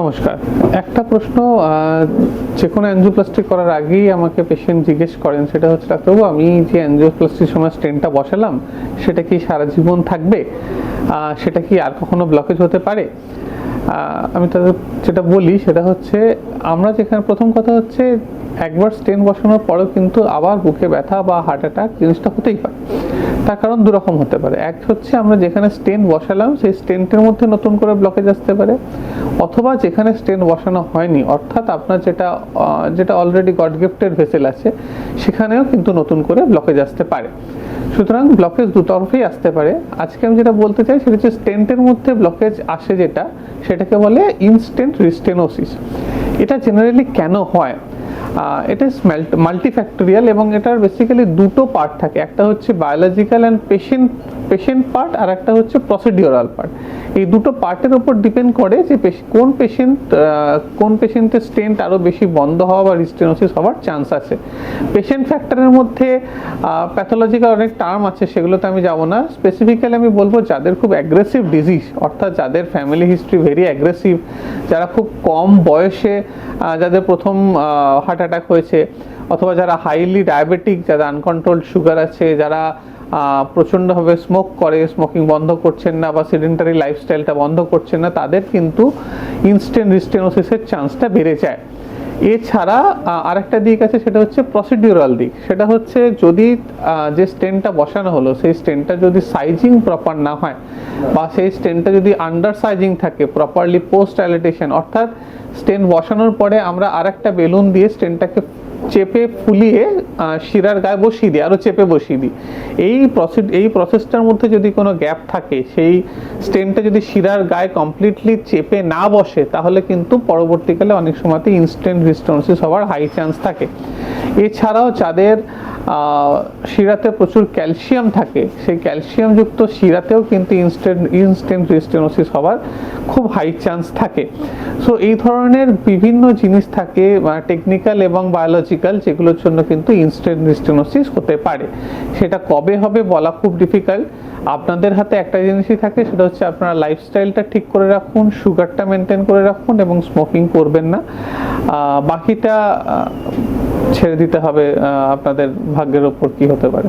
নমস্কার। একটা প্রশ্ন যে কোনো অ্যানজিওপ্লাস্টি করার আগেই আমাকে পেশেন্ট জিজ্ঞেস করেন, সেটা হচ্ছে, ডাক্তারবাবু, আমি যে অ্যানজিওপ্লাস্টির সময় স্টেনটা বসালাম, সেটা কি সারা জীবন থাকবে? সেটা কি আর কখনো ব্লকেজ হতে পারে? আমি তাদের যেটা বলি, সেটা হচ্ছে, আমরা যেখানে প্রথম কথা হচ্ছে, একবার স্টেন বসানোর পরেও কিন্তু আবার বুকে ব্যথা বা হার্ট অ্যাটাক জিনিসটা হতেই পারে। তার কারণ দুরকম হতে পারে। এক হচ্ছে আমরা যেখানে স্টেন বসালাম, সেই স্টেন্টের মধ্যে নতুন করে ব্লকেজ আসতে পারে। অথবা যেখানে স্টেন বসানো হয়নি, অর্থাৎ আপনার যেটা যেটা অলরেডি গড গিফটেড ভেসেল আছে, সেখানেও কিন্তু নতুন করে ব্লকেজ আসতে পারে। সুতরাং ব্লকেজ দুতরফেই আসতে পারে। আজকে আমি যেটা বলতে চাই সেটা হচ্ছে স্টেন্টের মধ্যে ব্লকেজ আসে যেটা, সেটাকে বলে ইনস্টেন্ট রিস্টেনোসিস এটা জেনারেলি কেন হয়? এটা স্মেল্ট মাল্টিফ্যাক্টোরিয়াল এবং এটার বেসিক্যালি দুটো পার্ট থাকে। একটা হচ্ছে biological and patient patient part আর একটা হচ্ছে প্রসিডিওরাল পার্ট এই দুটো পার্টের উপর ডিপেন্ড করে যে কোন পেশেন্ট কোন পেশেন্টের স্টেন্ট আরও বেশি বন্ধ হওয়া বা রিস্টেনোসিস হওয়ার চান্স আছে। পেশেন্ট ফ্যাক্টরের মধ্যে প্যাথোলজিক্যাল অনেক টার্ম আছে, সেগুলোতে আমি যাব না। স্পেসিফিক্যালি আমি বলব যাদের খুব অ্যাগ্রেসিভ ডিজিজ অর্থাৎ যাদের ফ্যামিলি হিস্ট্রি ভেরি অ্যাগ্রেসিভ যারা খুব কম বয়সে যাদের প্রথম হার্ট অ্যাটাক হয়েছে, অথবা যারা হাইলি ডায়াবেটিক যাদের আনকন্ট্রোলড সুগার আছে, যারা প্রচণ্ডভাবে স্মোক করে স্মোকিং বন্ধ করছেন না বা সিডেন্টারি লাইফস্টাইলটা বন্ধ করছেন না, তাদের কিন্তু ইনস্ট্যান্ট রিস্টেনোসিসের চান্সটা বেড়ে যায়। এছাড়া আরেকটা দিক আছে, সেটা হচ্ছে প্রসিডিউরাল দিক। সেটা হচ্ছে যদি যে স্টেনটা বসানো হলো, সেই স্টেনটা যদি সাইজিং প্রপার না হয়, বা সেই স্টেনটা যদি আন্ডার সাইজিং থাকে প্রপারলি পোস্ট অ্যালিটেশন অর্থাৎ স্টেন বসানোর পরে আমরা আরেকটা বেলুন দিয়ে স্টেনটাকে চেপে ফুলিয়ে শিরার গায়ে বসিয়ে দিই আরও চেপে বসিয়ে দিই। এই প্রসেস এই প্রসেসটার মধ্যে যদি কোনো গ্যাপ থাকে, সেই স্টেনটা যদি শিরার গায়ে কমপ্লিটলি চেপে না বসে, তাহলে কিন্তু পরবর্তীকালে অনেক সময়তে ইনস্ট্যান্ট রিস্টোরেন্সিস হওয়ার হাই চান্স থাকে। এছাড়াও যাদের শিরাতে প্রচুর ক্যালসিয়াম থাকে। সেই ক্যালসিয়ামযুক্ত শিরাতেও কিন্তু ইনস্ট্যান্ট ইনস্ট্যান্ট রিস্টেনোসিস হওয়ার খুব হাই চান্স থাকে। সো এই ধরনের বিভিন্ন জিনিস থাকে টেকনিক্যাল এবং বায়োলজিক্যাল যেগুলোর জন্য কিন্তু ইনস্ট্যান্ট রিস্টেনোসিস হতে পারে। সেটা কবে হবে বলা খুব ডিফিকাল্ট আপনাদের হাতে একটা জিনিসই থাকে, সেটা হচ্ছে আপনারা লাইফস্টাইলটা ঠিক করে রাখুন সুগারটা মেনটেন করে রাখুন, এবং স্মোকিং করবেন না। বাকিটা ছেড়ে দিতে হবে আপনাদের ভাগ্যের ওপর কি হতে পারে?